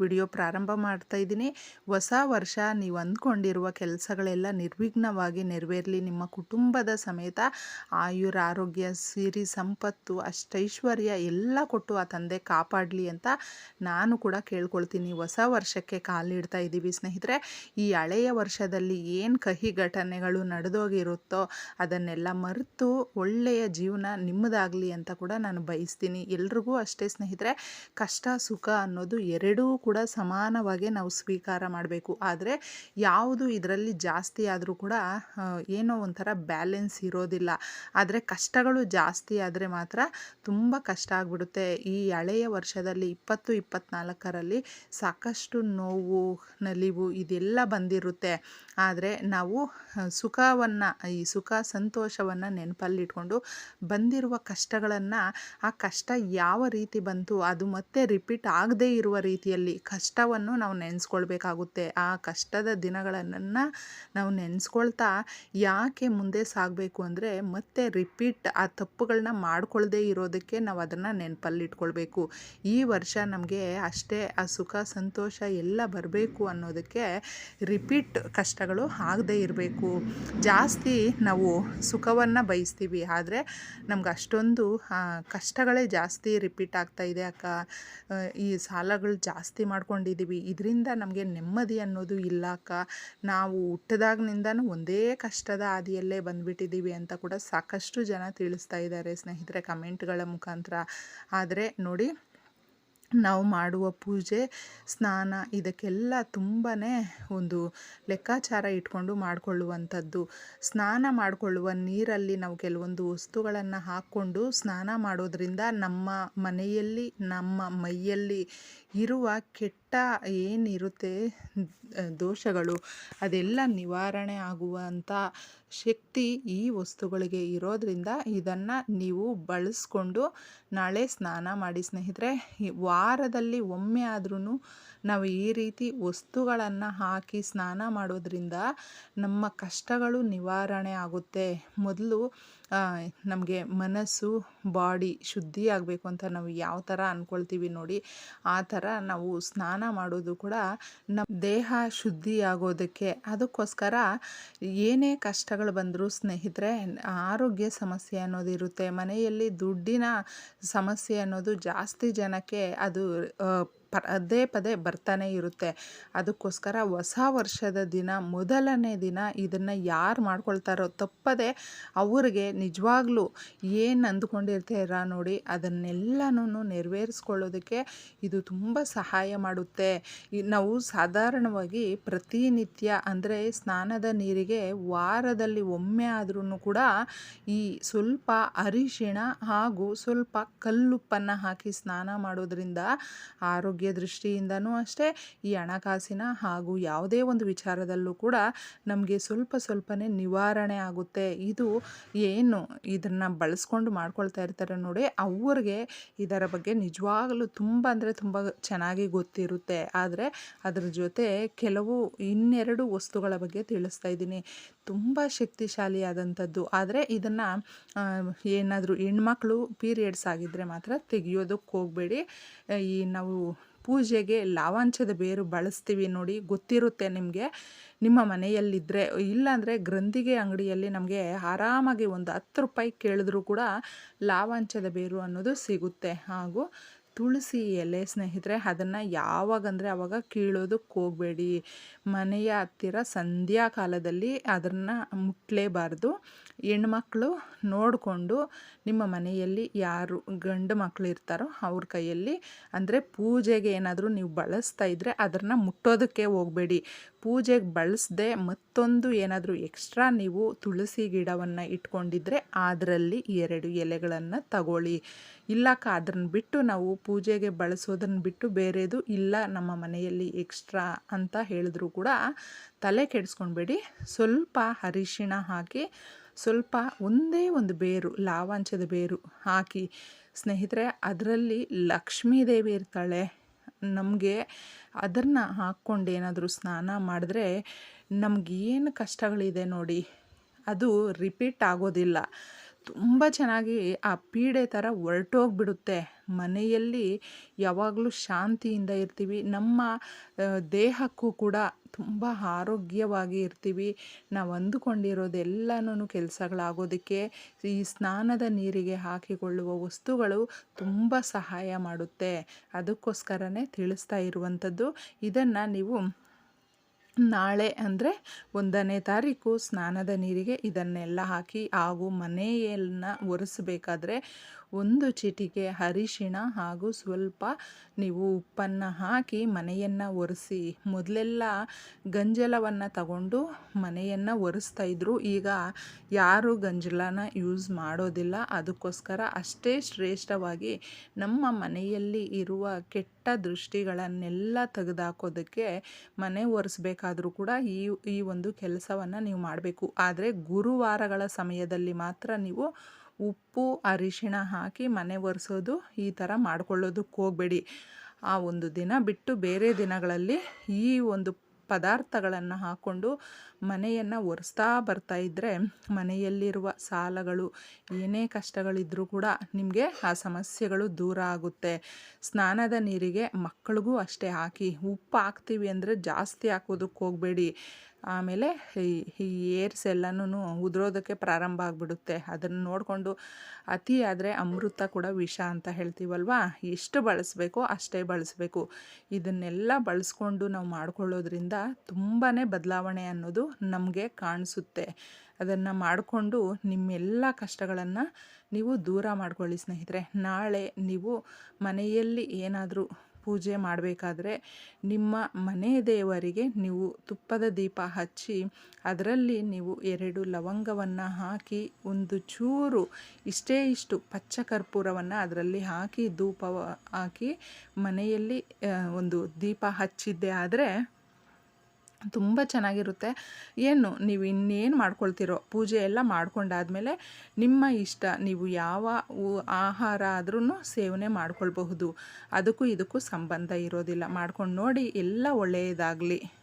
Video ಪ್ರಾರಂಭ ಮಾಡ್ತಾ ಇದ್ದೀನಿ. ಹೊಸ ವರ್ಷ, ನೀವು ಅಂದ್ಕೊಂಡಿರುವ ಕೆಲಸಗಳೆಲ್ಲ ನಿರ್ವಿಘ್ನವಾಗಿ ನೆರವೇರಲಿ. ನಿಮ್ಮ ಕುಟುಂಬದ ಸಮೇತ ಆಯುರ, ಆರೋಗ್ಯ, ಸಿರಿ, ಸಂಪತ್ತು, ಅಷ್ಟೈಶ್ವರ್ಯ ಎಲ್ಲ ಕೊಟ್ಟು ಆ ತಂದೆ ಕಾಪಾಡಲಿ ಅಂತ ನಾನು ಕೂಡ ಕೇಳ್ಕೊಳ್ತೀನಿ. ಹೊಸ ವರ್ಷಕ್ಕೆ ಕಾಲಿಡ್ತಾ ಇದ್ದೀವಿ ಸ್ನೇಹಿತರೆ. ಈ ಹಳೆಯ ವರ್ಷದಲ್ಲಿ ಏನು ಕಹಿ ಘಟನೆಗಳು ನಡೆದೋಗಿರುತ್ತೋ ಅದನ್ನೆಲ್ಲ ಮರೆತು ಒಳ್ಳೆಯ ಜೀವನ ನಿಮ್ಮದಾಗಲಿ ಅಂತ ಕೂಡ ನಾನು ಬಯಸ್ತೀನಿ. ಎಲ್ರಿಗೂ ಅಷ್ಟೇ ಸ್ನೇಹಿತರೆ. ಕಷ್ಟ, ಸುಖ ಅನ್ನೋದು ಎರಡೂ ಸಮಾನವಾಗಿ ನಾವು ಸ್ವೀಕಾರ ಮಾಡಬೇಕು. ಆದರೆ ಯಾವುದು ಇದರಲ್ಲಿ ಜಾಸ್ತಿ ಆದರೂ ಕೂಡ ಏನೋ ಒಂಥರ ಬ್ಯಾಲೆನ್ಸ್ ಇರೋದಿಲ್ಲ. ಆದರೆ ಕಷ್ಟಗಳು ಜಾಸ್ತಿ ಆದರೆ ಮಾತ್ರ ತುಂಬ ಕಷ್ಟ ಆಗಿಬಿಡುತ್ತೆ. ಈ ಹಳೆಯ ವರ್ಷದಲ್ಲಿ ಇಪ್ಪತ್ತು ಇಪ್ಪತ್ತ್ನಾಲ್ಕರಲ್ಲಿ ಸಾಕಷ್ಟು ನೋವು, ನಲಿವು ಇದೆಲ್ಲ ಬಂದಿರುತ್ತೆ. ಆದರೆ ನಾವು ಸುಖವನ್ನು, ಈ ಸುಖ ಸಂತೋಷವನ್ನು ನೆನಪಲ್ಲಿಟ್ಕೊಂಡು ಬಂದಿರುವ ಕಷ್ಟಗಳನ್ನು, ಆ ಕಷ್ಟ ಯಾವ ರೀತಿ ಬಂತು, ಅದು ಮತ್ತೆ ರಿಪೀಟ್ ಆಗದೇ ಇರುವ ರೀತಿಯಲ್ಲಿ ಕಷ್ಟವನ್ನು ನಾವು ನೆನೆಸ್ಕೊಳ್ಬೇಕಾಗುತ್ತೆ. ಆ ಕಷ್ಟದ ದಿನಗಳನ್ನು ನಾವು ನೆನೆಸ್ಕೊಳ್ತಾ ಯಾಕೆ ಮುಂದೆ ಸಾಗಬೇಕು ಅಂದರೆ ಮತ್ತೆ ರಿಪೀಟ್ ಆ ತಪ್ಪುಗಳನ್ನ ಮಾಡ್ಕೊಳ್ಳದೆ ಇರೋದಕ್ಕೆ ನಾವು ಅದನ್ನು ನೆನಪಲ್ಲಿಟ್ಕೊಳ್ಬೇಕು. ಈ ವರ್ಷ ನಮಗೆ ಅಷ್ಟೇ ಆ ಸುಖ, ಸಂತೋಷ ಎಲ್ಲ ಬರಬೇಕು ಅನ್ನೋದಕ್ಕೆ ರಿಪೀಟ್ ಕಷ್ಟಗಳು ಆಗದೇ ಇರಬೇಕು. ಜಾಸ್ತಿ ನಾವು ಸುಖವನ್ನು ಬಯಸ್ತೀವಿ, ಆದರೆ ನಮ್ಗೆ ಅಷ್ಟೊಂದು ಕಷ್ಟಗಳೇ ಜಾಸ್ತಿ ರಿಪೀಟ್ ಆಗ್ತಾ ಇದೆ ಅಕ್ಕ. ಈ ಸಾಲಗಳು ಜಾಸ್ತಿ ಮಾಡ್ಕೊಂಡಿದ್ದೀವಿ. ಇದರಿಂದ ನಮಗೆ ನೆಮ್ಮದಿ ಅನ್ನೋದು ಇಲ್ಲ ಅಕ್ಕ. ನಾವು ಹುಟ್ಟದಾಗ್ನಿಂದನೂ ಒಂದೇ ಕಷ್ಟದ ಹಾದಿಯಲ್ಲೇ ಬಂದ್ಬಿಟ್ಟಿದ್ದೀವಿ ಅಂತ ಕೂಡ ಸಾಕಷ್ಟು ಜನ ತಿಳಿಸ್ತಾ ಇದ್ದಾರೆ ಸ್ನೇಹಿತರೆ ಕಮೆಂಟ್ಗಳ ಮುಖಾಂತರ. ಆದರೆ ನೋಡಿ ನಾವು ಮಾಡುವ ಪೂಜೆ, ಸ್ನಾನ ಇದಕ್ಕೆಲ್ಲ ತುಂಬಾ ಒಂದು ಲೆಕ್ಕಾಚಾರ ಇಟ್ಕೊಂಡು ಮಾಡಿಕೊಳ್ಳುವಂಥದ್ದು. ಸ್ನಾನ ಮಾಡಿಕೊಳ್ಳುವ ನೀರಲ್ಲಿ ನಾವು ಕೆಲವೊಂದು ವಸ್ತುಗಳನ್ನು ಹಾಕ್ಕೊಂಡು ಸ್ನಾನ ಮಾಡೋದ್ರಿಂದ ನಮ್ಮ ಮನೆಯಲ್ಲಿ, ನಮ್ಮ ಮೈಯಲ್ಲಿ ಇರುವ ಕೆಟ್ಟ ಏನಿರುತ್ತೆ ಆ, ದೋಷಗಳು ಅದೆಲ್ಲ ನಿವಾರಣೆ ಆಗುವಂಥ ಶಕ್ತಿ ಈ ವಸ್ತುಗಳಿಗೆ ಇರೋದ್ರಿಂದ ಇದನ್ನು ನೀವು ಬಳಸ್ಕೊಂಡು ನಾಳೆ ಸ್ನಾನ ಮಾಡಿ ಸ್ನೇಹಿತರೆ ವಾರದಲ್ಲಿ ಒಮ್ಮೆ ಆದ್ರೂ ನಾವು ಈ ರೀತಿ ವಸ್ತುಗಳನ್ನು ಹಾಕಿ ಸ್ನಾನ ಮಾಡೋದ್ರಿಂದ ನಮ್ಮ ಕಷ್ಟಗಳು ನಿವಾರಣೆ ಆಗುತ್ತೆ. ಮೊದಲು ನಮಗೆ ಮನಸ್ಸು, ಬಾಡಿ ಶುದ್ಧಿ ಆಗಬೇಕು ಅಂತ ನಾವು ಯಾವ ಥರ ಅಂದ್ಕೊಳ್ತೀವಿ ನೋಡಿ, ಆ ಥರ ನಾವು ಸ್ನಾನ ಮಾಡೋದು ಕೂಡ ನಮ್ಮ ದೇಹ ಶುದ್ಧಿ ಆಗೋದಕ್ಕೆ. ಅದಕ್ಕೋಸ್ಕರ ಏನೇ ಕಷ್ಟಗಳು ಬಂದರೂ ಸ್ನೇಹಿತರೆ, ಆರೋಗ್ಯ ಸಮಸ್ಯೆ ಅನ್ನೋದು ಇರುತ್ತೆ. ಮನೆಯಲ್ಲಿ ದುಡ್ಡಿನ ಸಮಸ್ಯೆ ಅನ್ನೋದು ಜಾಸ್ತಿ ಜನಕ್ಕೆ ಅದು ಪದೇ ಪದೇ ಬರ್ತಾನೆ ಇರುತ್ತೆ. ಅದಕ್ಕೋಸ್ಕರ ಹೊಸ ವರ್ಷದ ದಿನ ಮೊದಲನೇ ದಿನ ಇದನ್ನು ಯಾರು ಮಾಡ್ಕೊಳ್ತಾರೋ ತಪ್ಪದೆ ಅವ್ರಿಗೆ ನಿಜವಾಗ್ಲೂ ಏನು ಅಂದ್ಕೊಂಡಿರ್ತೀರ ನೋಡಿ ಅದನ್ನೆಲ್ಲನೂ ನೆರವೇರಿಸ್ಕೊಳ್ಳೋದಕ್ಕೆ ಇದು ತುಂಬ ಸಹಾಯ ಮಾಡುತ್ತೆ. ನಾವು ಸಾಧಾರಣವಾಗಿ ಪ್ರತಿನಿತ್ಯ ಅಂದರೆ ಸ್ನಾನದ ನೀರಿಗೆ ವಾರದಲ್ಲಿ ಒಮ್ಮೆ ಆದ್ರೂ ಕೂಡ ಈ ಸ್ವಲ್ಪ ಅರಿಶಿಣ ಹಾಗೂ ಸ್ವಲ್ಪ ಕಲ್ಲುಪ್ಪನ್ನು ಹಾಕಿ ಸ್ನಾನ ಮಾಡೋದ್ರಿಂದ ಆರೋಗ್ಯ ದೃಷ್ಟಿಯಿಂದನೂ ಅಷ್ಟೇ, ಈ ಹಣಕಾಸಿನ ಹಾಗೂ ಯಾವುದೇ ಒಂದು ವಿಚಾರದಲ್ಲೂ ಕೂಡ ನಮಗೆ ಸ್ವಲ್ಪ ಸ್ವಲ್ಪನೇ ನಿವಾರಣೆ ಆಗುತ್ತೆ. ಇದು ಏನು ಇದನ್ನು ಬಳಸ್ಕೊಂಡು ಮಾಡ್ಕೊಳ್ತಾ ಇರ್ತಾರೆ ನೋಡಿ, ಅವ್ರಿಗೆ ಇದರ ಬಗ್ಗೆ ನಿಜವಾಗಲೂ ತುಂಬ ಅಂದರೆ ತುಂಬ ಚೆನ್ನಾಗಿ ಗೊತ್ತಿರುತ್ತೆ. ಆದರೆ ಅದರ ಜೊತೆ ಕೆಲವು ಇನ್ನೆರಡು ವಸ್ತುಗಳ ಬಗ್ಗೆ ತಿಳಿಸ್ತಾ ಇದ್ದೀನಿ. ತುಂಬ ಶಕ್ತಿಶಾಲಿಯಾದಂಥದ್ದು. ಆದರೆ ಇದನ್ನು ಏನಾದರೂ ಹೆಣ್ಮಕ್ಳು ಪೀರಿಯಡ್ಸ್ ಆಗಿದ್ದರೆ ಮಾತ್ರ ತೆಗಿಯೋದಕ್ಕೆ ಹೋಗಬೇಡಿ. ಈ ನಾವು ಪೂಜೆಗೆ ಲಾವಾಂಚದ ಬೇರು ಬಳಸ್ತೀವಿ ನೋಡಿ ಗೊತ್ತಿರುತ್ತೆ ನಿಮಗೆ. ನಿಮ್ಮ ಮನೆಯಲ್ಲಿದ್ದರೆ ಇಲ್ಲಾಂದರೆ ಗ್ರಂಥಿಗೆ ಅಂಗಡಿಯಲ್ಲಿ ನಮಗೆ ಆರಾಮಾಗಿ ಒಂದು ಹತ್ತು ರೂಪಾಯಿ ಕೇಳಿದ್ರೂ ಕೂಡ ಲಾವಾಂಚದ ಬೇರು ಅನ್ನೋದು ಸಿಗುತ್ತೆ. ಹಾಗೂ ತುಳಸಿ ಎಲೆ ಸ್ನೇಹಿತರೆ, ಅದನ್ನು ಯಾವಾಗಂದರೆ ಆವಾಗ ಕೀಳೋದಕ್ಕೆ ಹೋಗಬೇಡಿ. ಮನೆಯ ಹತ್ತಿರ ಸಂಧ್ಯಾ ಕಾಲದಲ್ಲಿ ಅದನ್ನು ಮುಟ್ಟಲೇಬಾರ್ದು ಹೆಣ್ಮಕ್ಳು ನೋಡಿಕೊಂಡು ನಿಮ್ಮ ಮನೆಯಲ್ಲಿ ಯಾರು ಗಂಡು ಮಕ್ಕಳು ಇರ್ತಾರೋ ಅವ್ರ ಕೈಯಲ್ಲಿ, ಅಂದರೆ ಪೂಜೆಗೆ ಏನಾದರೂ ನೀವು ಬಳಸ್ತಾ ಇದ್ದರೆ ಅದನ್ನು ಮುಟ್ಟೋದಕ್ಕೆ ಹೋಗಬೇಡಿ. ಪೂಜೆಗೆ ಬಳಸದೆ ಮತ್ತೊಂದು ಏನಾದರೂ ಎಕ್ಸ್ಟ್ರಾ ನೀವು ತುಳಸಿ ಗಿಡವನ್ನು ಇಟ್ಕೊಂಡಿದ್ರೆ ಅದರಲ್ಲಿ ಎರಡು ಎಲೆಗಳನ್ನು ತಗೊಳ್ಳಿ. ಇಲ್ಲಕ್ಕ, ಅದನ್ನು ಬಿಟ್ಟು ನಾವು ಪೂಜೆಗೆ ಬಳಸೋದನ್ನು ಬಿಟ್ಟು ಬೇರೆದು ಇಲ್ಲ, ನಮ್ಮ ಮನೆಯಲ್ಲಿ ಎಕ್ಸ್ಟ್ರಾ ಅಂತ ಹೇಳಿದ್ರು ಕೂಡ ತಲೆ ಕೆಡಿಸ್ಕೊಳ್ಬೇಡಿ ಸ್ವಲ್ಪ ಅರಿಶಿಣ ಹಾಕಿ, ಸ್ವಲ್ಪ ಒಂದೇ ಒಂದು ಬೇರು, ಲಾವಾಂಚದ ಬೇರು ಹಾಕಿ. ಸ್ನೇಹಿತರೆ, ಅದರಲ್ಲಿ ಲಕ್ಷ್ಮೀ ದೇವಿ ಇರ್ತಾಳೆ. ನಮಗೆ ಅದನ್ನು ಹಾಕ್ಕೊಂಡು ಏನಾದರೂ ಸ್ನಾನ ಮಾಡಿದ್ರೆ ನಮಗೇನು ಕಷ್ಟಗಳಿದೆ ನೋಡಿ, ಅದು ರಿಪೀಟ್ ಆಗೋದಿಲ್ಲ. ತುಂಬ ಚೆನ್ನಾಗಿ ಆ ಪೀಡೆ ಥರ ಹೊರ್ಟೋಗ್ಬಿಡುತ್ತೆ. ಮನೆಯಲ್ಲಿ ಯಾವಾಗಲೂ ಶಾಂತಿಯಿಂದ ಇರ್ತೀವಿ. ನಮ್ಮ ದೇಹಕ್ಕೂ ಕೂಡ ತುಂಬ ಆರೋಗ್ಯವಾಗಿ ಇರ್ತೀವಿ. ನಾವು ಅಂದುಕೊಂಡಿರೋದೆಲ್ಲನೂ ಕೆಲಸಗಳಾಗೋದಕ್ಕೆ ಈ ಸ್ನಾನದ ನೀರಿಗೆ ಹಾಕಿಕೊಳ್ಳುವ ವಸ್ತುಗಳು ತುಂಬ ಸಹಾಯ ಮಾಡುತ್ತೆ. ಅದಕ್ಕೋಸ್ಕರನೇ ತಿಳಿಸ್ತಾ ಇರುವಂಥದ್ದು. ಇದನ್ನು ನೀವು ನಾಳೆ ಅಂದರೆ ಒಂದನೇ ತಾರೀಕು ಸ್ನಾನದ ನೀರಿಗೆ ಇದನ್ನೆಲ್ಲ ಹಾಕಿ, ಹಾಗೂ ಮನೆಯನ್ನು ಒರೆಸಬೇಕಾದ್ರೆ ಒಂದು ಚಿಟಿಕೆ ಅರಿಶಿಣ ಹಾಗೂ ಸ್ವಲ್ಪ ನೀವು ಉಪ್ಪನ್ನು ಹಾಕಿ ಮನೆಯನ್ನು ಒರೆಸಿ. ಮೊದಲೆಲ್ಲ ಗಂಜಲವನ್ನು ತಗೊಂಡು ಮನೆಯನ್ನು ಒರೆಸ್ತಾ ಇದ್ದರು ಈಗ ಯಾರು ಗಂಜಲನ ಯೂಸ್ ಮಾಡೋದಿಲ್ಲ. ಅದಕ್ಕೋಸ್ಕರ ಅಷ್ಟೇ ಶ್ರೇಷ್ಠವಾಗಿ ನಮ್ಮ ಮನೆಯಲ್ಲಿ ಇರುವ ಕೆಟ್ಟ ದೃಷ್ಟಿಗಳನ್ನೆಲ್ಲ ತೆಗೆದುಹಾಕೋದಕ್ಕೆ ಮನೆ ಒರೆಸ್ಬೇಕಾದ್ರೂ ಕೂಡ ಈ ಈ ಒಂದು ಕೆಲಸವನ್ನು ನೀವು ಮಾಡಬೇಕು. ಆದರೆ ಗುರುವಾರಗಳ ಸಮಯದಲ್ಲಿ ಮಾತ್ರ ನೀವು ಉಪ್ಪು, ಅರಿಶಿಣ ಹಾಕಿ ಮನೆ ಒರೆಸೋದು ಈ ಥರ ಮಾಡ್ಕೊಳ್ಳೋದಕ್ಕೆ ಹೋಗಬೇಡಿ. ಆ ಒಂದು ದಿನ ಬಿಟ್ಟು ಬೇರೆ ದಿನಗಳಲ್ಲಿ ಈ ಒಂದು ಪದಾರ್ಥಗಳನ್ನು ಹಾಕ್ಕೊಂಡು ಮನೆಯನ್ನು ಒರೆಸ್ತಾ ಬರ್ತಾ ಇದ್ದರೆ ಮನೆಯಲ್ಲಿರುವ ಸಾಲಗಳು, ಏನೇ ಕಷ್ಟಗಳಿದ್ದರೂ ಕೂಡ ನಿಮಗೆ ಆ ಸಮಸ್ಯೆಗಳು ದೂರ ಆಗುತ್ತೆ. ಸ್ನಾನದ ನೀರಿಗೆ ಮಕ್ಕಳಿಗೂ ಅಷ್ಟೇ ಹಾಕಿ ಉಪ್ಪು ಹಾಕ್ತೀವಿ ಅಂದರೆ ಜಾಸ್ತಿ ಹಾಕೋದಕ್ಕೆ ಹೋಗಬೇಡಿ. ಆಮೇಲೆ ಈ ಏರ್ಸ್ ಎಲ್ಲನೂ ಉದುರೋದಕ್ಕೆ ಪ್ರಾರಂಭ ಆಗಿಬಿಡುತ್ತೆ. ಅದನ್ನು ನೋಡಿಕೊಂಡು ಅತಿ ಆದರೆ ಅಮೃತ ಕೂಡ ವಿಷ ಅಂತ ಹೇಳ್ತೀವಲ್ವಾ? ಎಷ್ಟು ಬಳಸಬೇಕೋ ಅಷ್ಟೇ ಬಳಸಬೇಕು. ಇದನ್ನೆಲ್ಲ ಬಳಸ್ಕೊಂಡು ನಾವು ಮಾಡ್ಕೊಳ್ಳೋದ್ರಿಂದ ತುಂಬಾ ಬದಲಾವಣೆ ಅನ್ನೋದು ನಮಗೆ ಕಾಣಿಸುತ್ತೆ. ಅದನ್ನು ಮಾಡಿಕೊಂಡು ನಿಮ್ಮೆಲ್ಲ ಕಷ್ಟಗಳನ್ನು ನೀವು ದೂರ ಮಾಡ್ಕೊಳ್ಳಿ ಸ್ನೇಹಿತರೆ. ನಾಳೆ ನೀವು ಮನೆಯಲ್ಲಿ ಏನಾದರೂ ಪೂಜೆ ಮಾಡಬೇಕಾದ್ರೆ ನಿಮ್ಮ ಮನೆ ದೇವರಿಗೆ ನೀವು ತುಪ್ಪದ ದೀಪ ಹಚ್ಚಿ ಅದರಲ್ಲಿ ನೀವು ಎರಡು ಲವಂಗವನ್ನು ಹಾಕಿ ಒಂದು ಚೂರು ಇಷ್ಟೇ ಇಷ್ಟು ಪಚ್ಚ ಕರ್ಪೂರವನ್ನು ಅದರಲ್ಲಿ ಹಾಕಿ ಧೂಪ ಹಾಕಿ ಮನೆಯಲ್ಲಿ ಒಂದು ದೀಪ ಹಚ್ಚಿದ್ದೆ ಆದರೆ ತುಂಬ ಚೆನ್ನಾಗಿರುತ್ತೆ. ಏನು, ನೀವು ಇನ್ನೇನು ಮಾಡ್ಕೊಳ್ತಿರೋ, ಪೂಜೆ ಎಲ್ಲ ಮಾಡ್ಕೊಂಡಾದ್ಮೇಲೆ ನಿಮ್ಮ ಇಷ್ಟ, ನೀವು ಯಾವ ಆಹಾರ ಆದ್ರೂ ಸೇವನೆ ಮಾಡ್ಕೊಳ್ಬಹುದು. ಅದಕ್ಕೂ ಇದಕ್ಕೂ ಸಂಬಂಧ ಇರೋದಿಲ್ಲ. ಮಾಡ್ಕೊಂಡು ನೋಡಿ, ಎಲ್ಲ ಒಳ್ಳೆಯದಾಗಲಿ